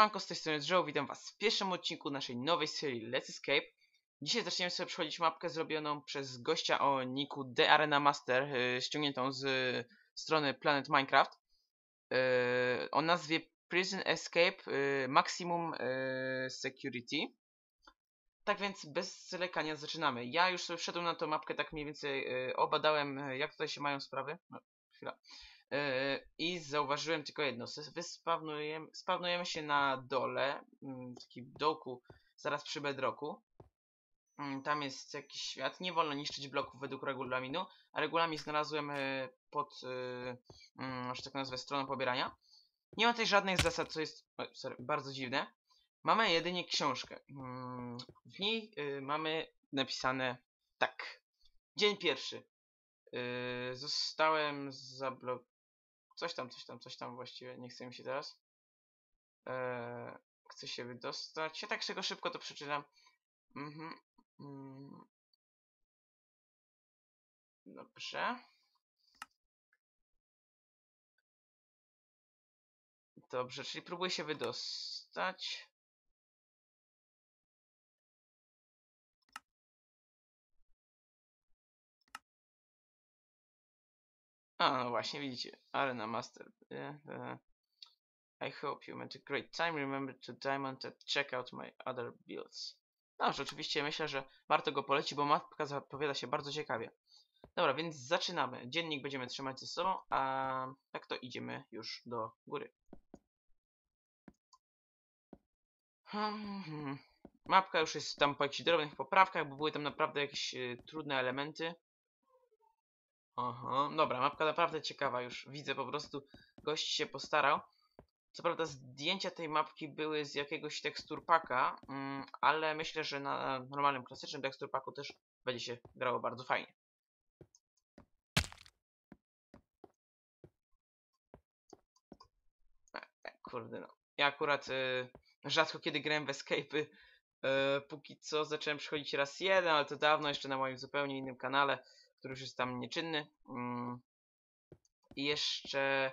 Siemanko, z tej strony witam was w pierwszym odcinku naszej nowej serii Let's Escape. Dzisiaj zaczniemy sobie przechodzić mapkę zrobioną przez gościa o niku The Arena Master, yy, ściągniętą z y, strony Planet Minecraft. Yy, o nazwie Prison Escape Maximum Security. Tak więc bez zwlekania zaczynamy. Ja już sobie wszedłem na tą mapkę, tak mniej więcej obadałem y, jak tutaj się mają sprawy. No, chwila. Yy, I zauważyłem tylko jedno. Wyspawnujemy, spawnujemy się na dole, mm, w takim dołku, zaraz przy bedrocku. Mm, Tam jest jakiś świat. Nie wolno niszczyć bloków według regulaminu, a regulamin znalazłem yy, pod, yy, mm, że tak nazwę, stroną pobierania. Nie ma tutaj żadnych zasad, co jest sorry, bardzo dziwne. Mamy jedynie książkę. W niej yy, mamy napisane tak. Dzień pierwszy. Zostałem zablokowany. Coś tam, coś tam, coś tam właściwie. Nie chce mi się teraz. Eee, chcę się wydostać. Ja tak szybko, szybko to przeczytam. Mhm. Mm. Dobrze. Dobrze, czyli próbuję się wydostać. A, no właśnie, widzicie. Arena Master. Yeah, uh, I hope you had a great time. Remember to diamond and check out my other builds. Dobrze, oczywiście myślę, że warto go polecić, bo mapka zapowiada się bardzo ciekawie. Dobra, więc zaczynamy. Dziennik będziemy trzymać ze sobą, a tak to idziemy już do góry. Hmm, hmm. Mapka już jest tam po jakichś drobnych poprawkach, bo były tam naprawdę jakieś y, trudne elementy. Aha, dobra, mapka naprawdę ciekawa już. Widzę po prostu, gość się postarał. Co prawda zdjęcia tej mapki były z jakiegoś teksturpaka, mm, ale myślę, że na normalnym, klasycznym teksturpaku też będzie się grało bardzo fajnie. E, e, Kurde no. Ja akurat y, rzadko kiedy grałem w Escape'y. Y, póki co zacząłem przychodzić raz jeden, ale to dawno jeszcze na moim zupełnie innym kanale, który już jest tam nieczynny. Mm. I jeszcze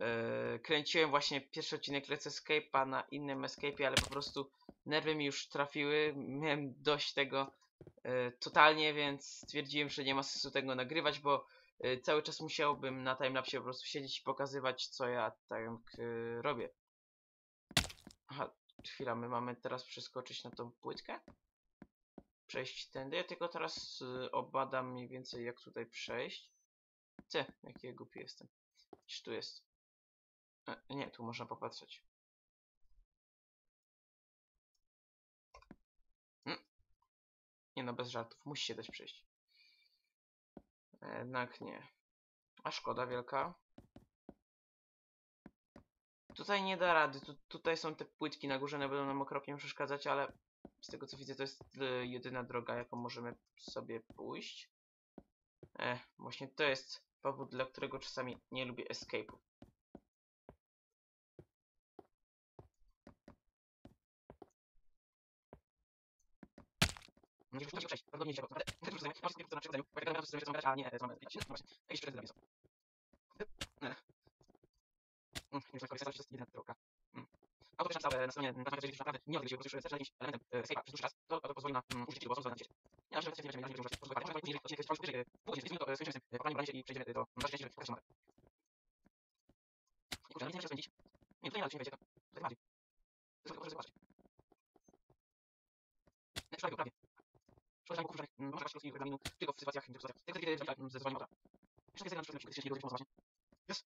Yy, kręciłem właśnie pierwszy odcinek Let's Escape'a na innym Escape'ie, ale po prostu nerwy mi już trafiły. Miałem dość tego yy, totalnie, więc stwierdziłem, że nie ma sensu tego nagrywać, bo yy, cały czas musiałbym na timelapsie po prostu siedzieć i pokazywać, co ja tak robię. Aha, chwila, my mamy teraz przeskoczyć na tą płytkę? Przejść tędy. Ja tylko teraz yy, obadam mniej więcej, jak tutaj przejść. Ty, jaki ja głupi jestem. Gdzież tu jest? E, nie, tu można popatrzeć. Mm. Nie no, bez żartów. Musi się dać przejść. Jednak nie. A szkoda wielka. Tutaj nie da rady. Tu, tutaj są te płytki na górze, one będą nam okropnie przeszkadzać, ale z tego co widzę, to jest y, jedyna droga, jaką możemy sobie pójść. E, właśnie to jest powód, dla którego czasami nie lubię escape'ów. Nie czy przejść. Prawdopodobnie. Może sobie to na przykład bo jak gadam, to sobie chcą gadać, a nie, mamy zrobić. No właśnie. Jakieś cztery zapisy. Już na końcu jest jedna droga. Auto też napisał na stronie, stronie, że naprawdę nie odgryzie, bo już chcesz jakimś elementem escape'a przez dłuższy czas, to, to pozwoli na um, użycie głosu na świecie. Ja że będziemy będziemy używać po prostu później odcinek jest wyżej, później zwiedzimy to skończymy z tym pokoleniem branie i przejdziemy do naszej części pokażę mapę. Kurczę, nic nie muszę spędzić. Nie, tutaj nie się wejdzie to. To bardziej. To jest proszę zobaczyć. Nie, szlak prawie. Szkoda, że kurczę, może szukać polskiego regulaminu tylko w sytuacjach, gdy sytuacjach. Tylko kiedy z zezwoleniem auta. Jeszcze jest jeden na przykład, jeśli chodzi o Jest.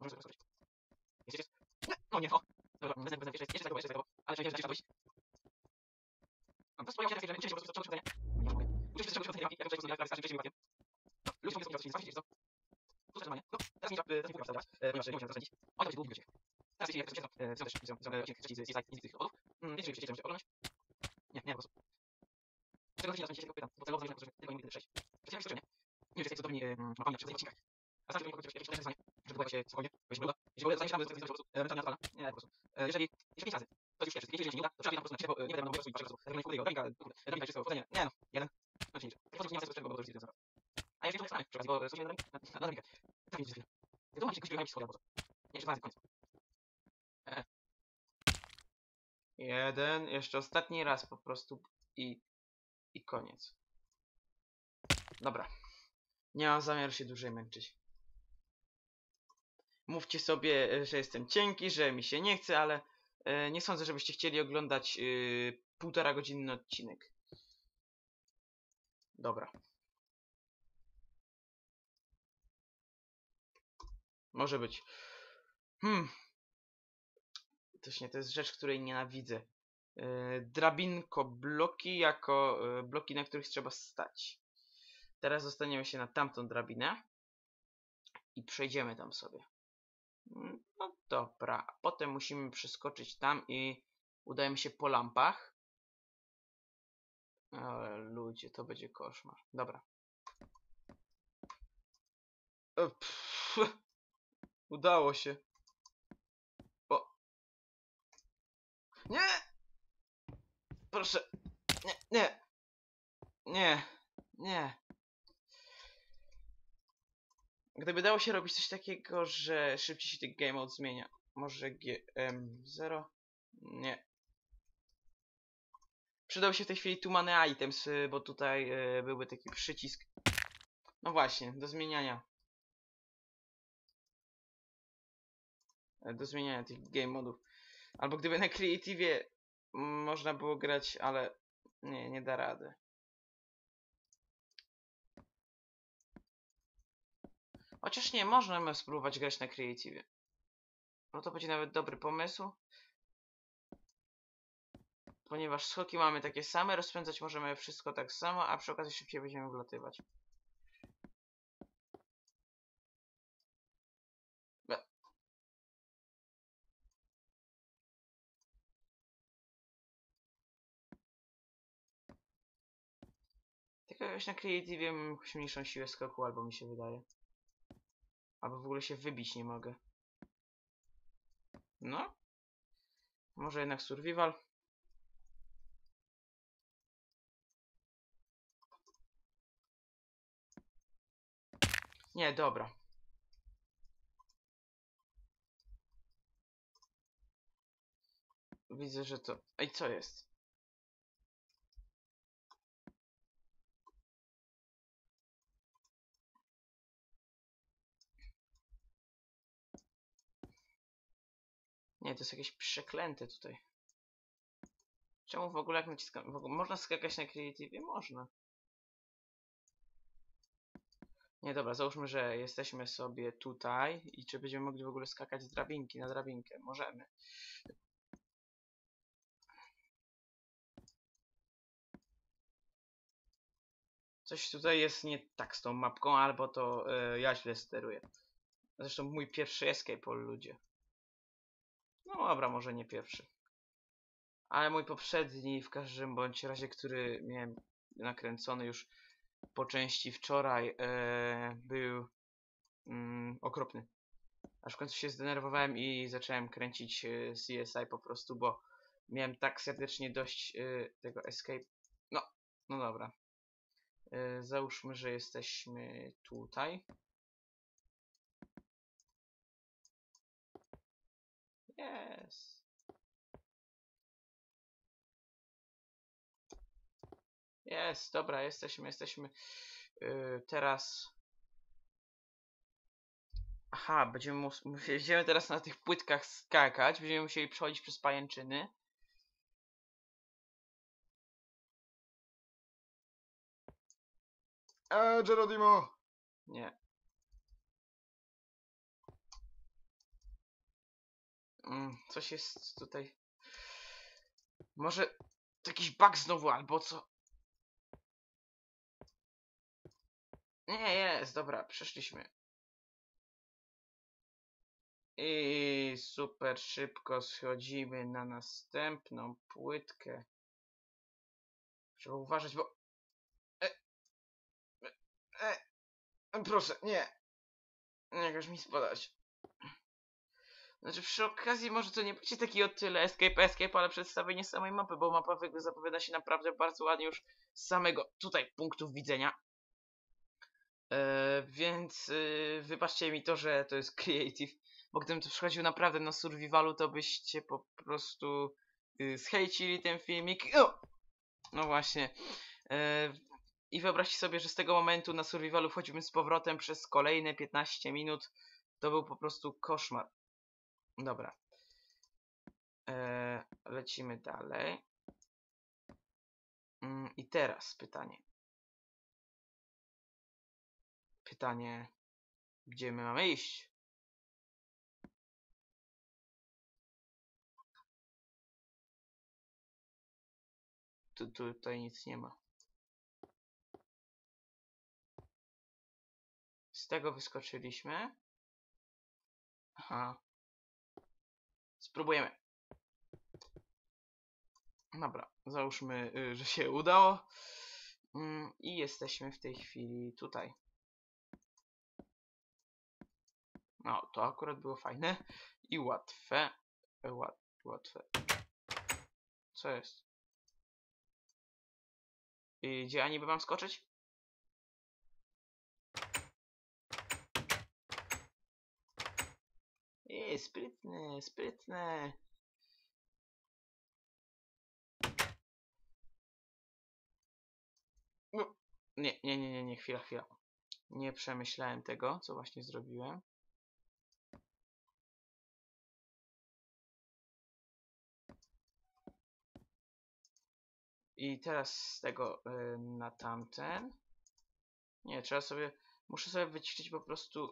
Może sobie zrobić. Jest, jest. Nie, no nie, o. Dobra, wezmę, wezmę, jeszcze, jeszcze tego, jeszcze tego, ale przejdziemy, że trzeba Mam prostu pojawia się, że się po prostu pytania. Nie mogę. Uczymy się czego pytania, jak przejść na starszym przejściem łakiem. No, ludzie mogą sobie zobaczyć, co? Tu zatrzymanie. No, teraz mi teraz mi pokaż teraz, ponieważ nie musimy zasadzić. Oj, to długi. Teraz jeśli jak to się są też są odcinek trzeci z z z tych odów. Mm, wiecie, że chcecie oglądać? Nie, nie, po prostu. Czego godzina będzie się tego pytam, bo celowo na to, że tylko nie będę przejść. Przecież historię, nie? Nie wiem, czy się była, jeśli w ogóle to jest po prostu mentalnie naturalna. Nie, po prostu. Jeżeli, jeżeli pięć razy, to już pierwszy, jeśli nie uda, to trzeba po prostu na siebie, bo nie będę mógł po prostu tak jak jego ręka, kurde, ręka wszystko powodzenie. Nie no, jeden. No się nie dzieje. Nie ma sensu bo to już jest A ja wiem, że przy okazji, bo schodzimy na rękę. Tak widzisz chwilę. To mam się wygrać schoda, bo to. Nie, jeszcze dwa razy. Eee. Jeden, jeszcze ostatni raz po prostu i, i koniec. Dobra. Nie mam zamiaru się dłużej męczyć. Mówcie sobie, e, że jestem cienki, że mi się nie chce, ale e, nie sądzę, żebyście chcieli oglądać yy, półtora godzinny odcinek. Dobra. Może być. Hmm. Też nie, to jest rzecz, której nienawidzę. Drabinko bloki jako bloki, na których trzeba stać. Teraz zostaniemy się na tamtą drabinę i przejdziemy tam sobie. No dobra, potem musimy przeskoczyć tam i udajemy się po lampach. Ale ludzie, to będzie koszmar. Dobra. E, pff, Udało się. O. Nie! Proszę. Nie, nie. Nie, nie. Gdyby dało się robić coś takiego, że szybciej się ten game mode zmienia. Może GM0? Nie. Przydał się w tej chwili tumany items, y, bo tutaj y, byłby taki przycisk. No właśnie, do zmieniania. E, Do zmieniania tych game modów. Albo gdyby na Creative można było grać, ale nie, nie da rady. Chociaż nie, można spróbować grać na Creative. No to będzie nawet dobry pomysł. Ponieważ skoki mamy takie same, rozpędzać możemy wszystko tak samo, a przy okazji szybciej będziemy wlatywać. Jakoś na Creative mam mniejszą siłę skoku, albo mi się wydaje. Albo w ogóle się wybić nie mogę. No. Może jednak survival. Nie, dobra. Widzę, że to... Ej, co jest? Nie, to jest jakieś przeklęte tutaj. Czemu w ogóle jak naciskam... W ogóle można skakać na Creative? Można. Nie, dobra, załóżmy, że jesteśmy sobie tutaj i czy będziemy mogli w ogóle skakać z drabinki na drabinkę? Możemy. Coś tutaj jest nie tak z tą mapką, albo to e, ja źle steruję. Zresztą mój pierwszy escape, o ludzie. No dobra, może nie pierwszy. Ale mój poprzedni, w każdym bądź razie, który miałem nakręcony już po części wczoraj, e, był mm, okropny. Aż w końcu się zdenerwowałem i zacząłem kręcić e, CSI po prostu, bo miałem tak serdecznie dość e, tego escape. No, no dobra. E, załóżmy, że jesteśmy tutaj. Jest. Jest, dobra, jesteśmy, jesteśmy. Yy, teraz. Aha, będziemy, mus- będziemy teraz na tych płytkach skakać. Będziemy musieli przechodzić przez pajęczyny. Eee, Geronimo! Nie. Mm, coś jest tutaj. Może jakiś bug znowu, albo co? Nie, jest, dobra, przeszliśmy. I super szybko schodzimy na następną płytkę. Trzeba uważać, bo... E, e, e, proszę, nie. Nie mi spadać. Znaczy przy okazji może to nie będzie taki o tyle escape escape, ale przedstawienie samej mapy, bo mapa zapowiada się naprawdę bardzo ładnie już z samego tutaj punktu widzenia. E, więc yy, wybaczcie mi to, że to jest creative, bo gdybym to przychodził naprawdę na survivalu, to byście po prostu y, zhejcili ten filmik. O! No właśnie. E, I wyobraźcie sobie, że z tego momentu na survivalu wchodzimy z powrotem przez kolejne 15 minut. To był po prostu koszmar. Dobra. E, lecimy dalej. Mm, I teraz pytanie. Pytanie, gdzie my mamy iść? Tu, tu, tutaj nic nie ma. Z tego wyskoczyliśmy. Aha. Spróbujemy. Dobra, załóżmy, y, że się udało. Mm, I jesteśmy w tej chwili tutaj. No, to akurat było fajne i łatwe. E, Łat, łatwe. Co jest? Gdzie ja niby mam skoczyć? Ej, sprytne, sprytne. No, Nie, nie, nie, nie, nie, chwila, chwila. Nie przemyślałem tego, co właśnie zrobiłem. I teraz z tego y, na tamten. Nie, trzeba sobie. Muszę sobie wyćwiczyć po prostu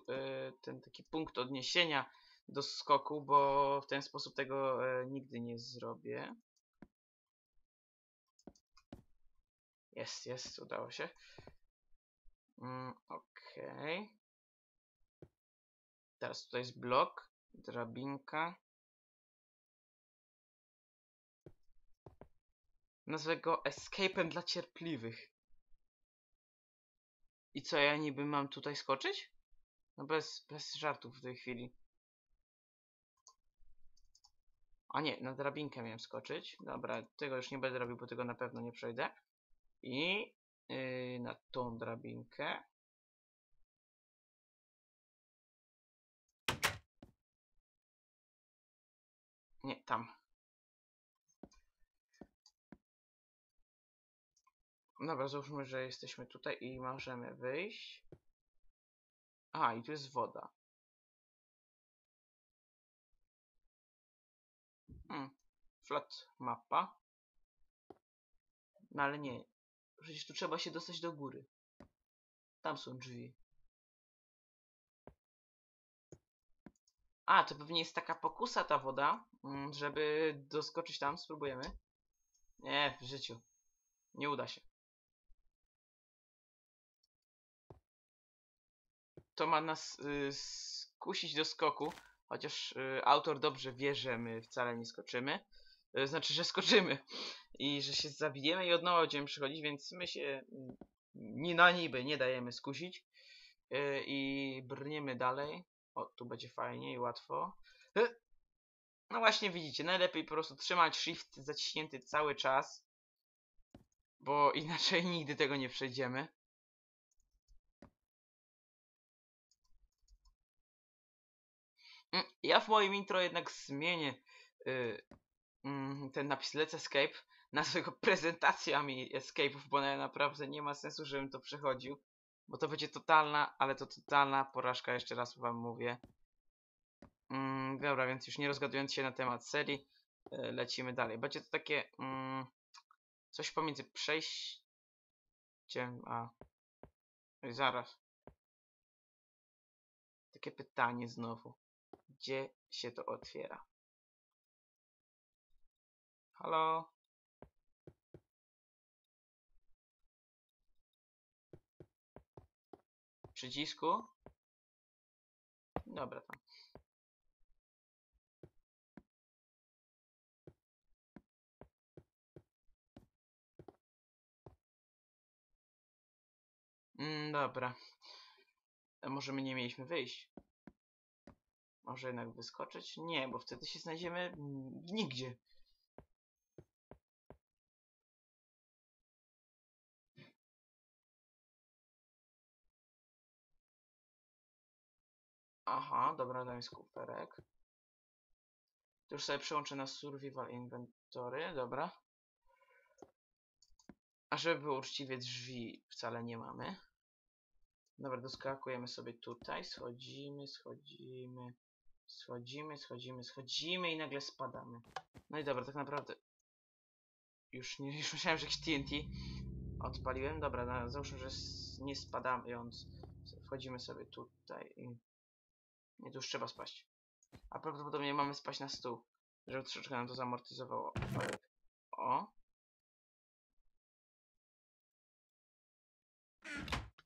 y, ten taki punkt odniesienia do skoku, bo w ten sposób tego y, nigdy nie zrobię. Jest, jest, udało się. Mm, Okej. Teraz tutaj jest blok, drabinka. Nazwę go Escape'em dla cierpliwych. I co, ja niby mam tutaj skoczyć? No bez, bez żartów w tej chwili. A nie, na drabinkę miałem skoczyć. Dobra, tego już nie będę robił, bo tego na pewno nie przejdę. I yy, na tą drabinkę. Nie, tam. Dobra, załóżmy, że jesteśmy tutaj i możemy wyjść. A, i tu jest woda. Hmm, flat mapa. No ale nie. Przecież tu trzeba się dostać do góry. Tam są drzwi. A, to pewnie jest taka pokusa ta woda, mm, żeby doskoczyć tam. Spróbujemy. Nie, w życiu. Nie uda się. To ma nas y, skusić do skoku, chociaż y, autor dobrze wie, że my wcale nie skoczymy. Y, znaczy, że skoczymy i że się zabijemy i od nowa będziemy przychodzić, więc my się mm, ni na niby nie dajemy skusić y, i brniemy dalej. O, tu będzie fajnie i łatwo. No właśnie widzicie, najlepiej po prostu trzymać shift zaciśnięty cały czas, bo inaczej nigdy tego nie przejdziemy. Ja w moim intro jednak zmienię y, mm, ten napis Let's Escape na swojego prezentacjami escape'ów, bo na- naprawdę nie ma sensu, żebym to przechodził. Bo to będzie totalna, ale to totalna porażka, jeszcze raz wam mówię. Mm, dobra, więc już nie rozgadując się na temat serii, y, lecimy dalej. Będzie to takie mm, coś pomiędzy przejściem a... Oj, zaraz. Takie pytanie znowu. Gdzie się to otwiera? Halo? Przycisku? Dobra, tam. Mm, dobra. A może my nie mieliśmy wyjść? Może jednak wyskoczyć? Nie, bo wtedy się znajdziemy mm, nigdzie. Aha, dobra, tam jest kuperek. To już sobie przełączę na Survival Inventory, dobra. A żeby było uczciwie, drzwi wcale nie mamy. Dobra, doskakujemy sobie tutaj, schodzimy, schodzimy, schodzimy, schodzimy, schodzimy i nagle spadamy. No i dobra, tak naprawdę już nie, już myślałem, że jakieś TNT odpaliłem. Dobra, no, załóżmy, że nie spadając, wchodzimy sobie tutaj i... Nie, tu już trzeba spaść. A prawdopodobnie mamy spaść na stół, żeby troszeczkę nam to zamortyzowało. O.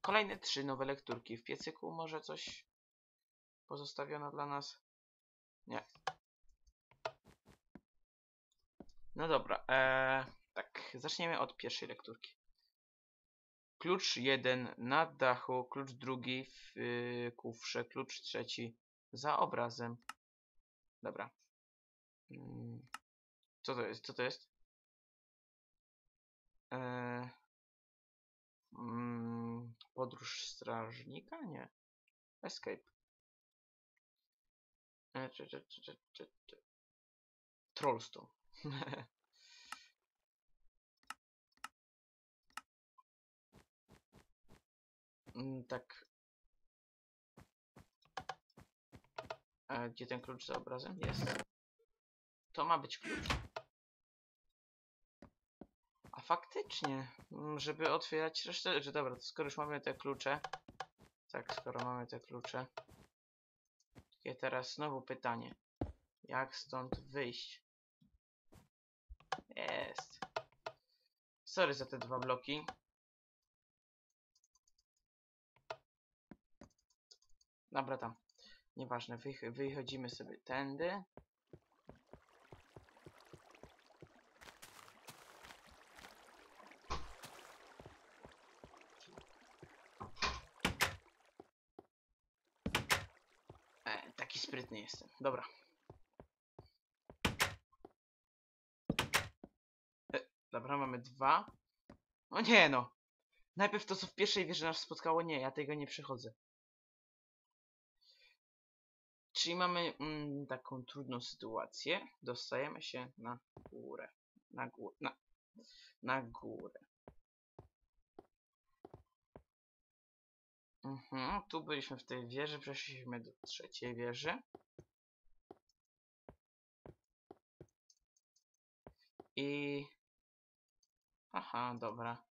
Kolejne trzy nowe lekturki. W piecyku może coś pozostawiono dla nas? Nie. No dobra, eee, tak, zaczniemy od pierwszej lekturki. Klucz jeden na dachu, klucz drugi w yy, kufrze, klucz trzeci za obrazem. Dobra. Mm, Co to jest? Co to jest? Eee, mm, podróż strażnika? Nie. Escape. Trollstone. Mm, tak. A gdzie ten klucz za obrazem? Jest. To ma być klucz. A faktycznie, mm, żeby otwierać resztę rzeczy. Dobra, skoro już mamy te klucze. Tak, skoro mamy te klucze. Takie teraz znowu pytanie. Jak stąd wyjść? Jest. Sorry za te dwa bloki. Dobra, tam. Nieważne, wych wychodzimy sobie tędy. E, taki sprytny jestem. Dobra. E, dobra, mamy dwa. O nie no! Najpierw to, co w pierwszej wieży nas spotkało, nie, ja tego nie przechodzę. Czyli mamy mm, taką trudną sytuację. Dostajemy się na górę. Na górę. Na, na górę. Mhm, tu byliśmy w tej wieży, przeszliśmy do trzeciej wieży. I... Aha, dobra.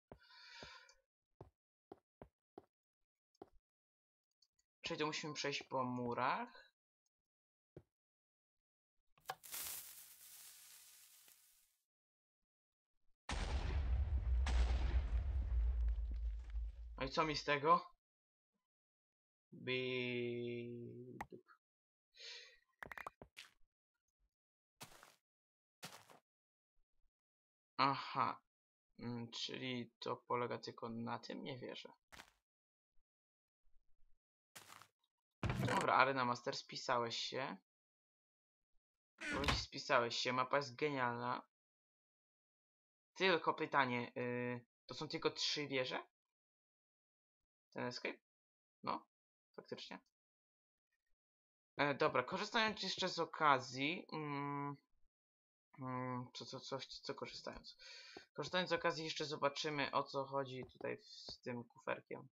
Czyli to musimy przejść po murach. No i co mi z tego? Bi... Aha. Mm, czyli to polega tylko na tym? Nie wierzę. Dobra, Arena Master, spisałeś się. Spisałeś się, mapa jest genialna. Tylko pytanie, yy, to są tylko trzy wieże? Ten escape? No, faktycznie. E, dobra, korzystając jeszcze z okazji. Mm, co, co, co, co korzystając? Korzystając z okazji, jeszcze zobaczymy o co chodzi tutaj z tym kuferkiem.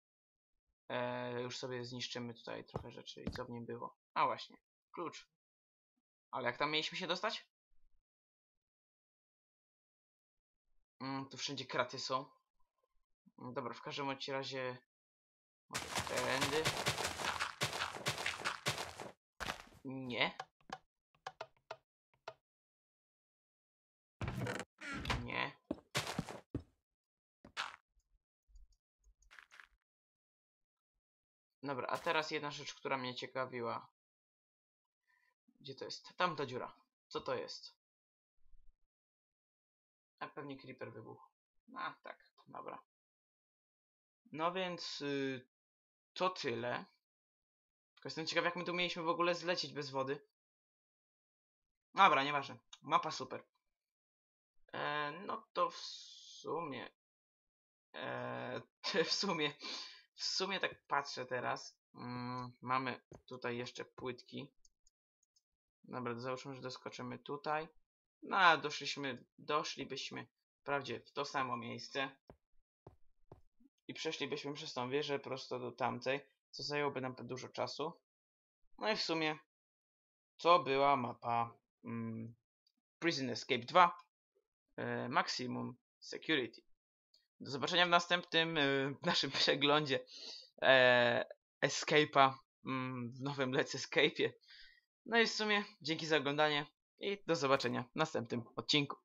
E, już sobie zniszczymy tutaj trochę rzeczy i co w nim było. A właśnie, klucz. Ale jak tam mieliśmy się dostać? Mm, tu wszędzie kraty są. Mm, Dobra, w każdym razie tędy. Nie. Dobra, a teraz jedna rzecz, która mnie ciekawiła. Gdzie to jest? Tamta dziura. Co to jest? A pewnie creeper wybuchł. A, tak, dobra. No więc y, to tyle. Tylko jestem ciekaw, jak my tu mieliśmy w ogóle zlecieć bez wody. Dobra, nieważne. Mapa super. E, no to w sumie. E, w sumie. W sumie tak patrzę teraz. Mm, mamy tutaj jeszcze płytki. Dobra, załóżmy, że doskoczymy tutaj. No a doszliśmy, doszlibyśmy wprawdzie w to samo miejsce. I przeszlibyśmy przez tą wieżę prosto do tamtej, co zajęłoby nam dużo czasu. No i w sumie to była mapa mm, Prison Escape 2 e, Maximum Security. Do zobaczenia w następnym e, naszym przeglądzie e, Escape'a mm, w nowym Let's Escape'ie. No i w sumie dzięki za oglądanie i do zobaczenia w następnym odcinku.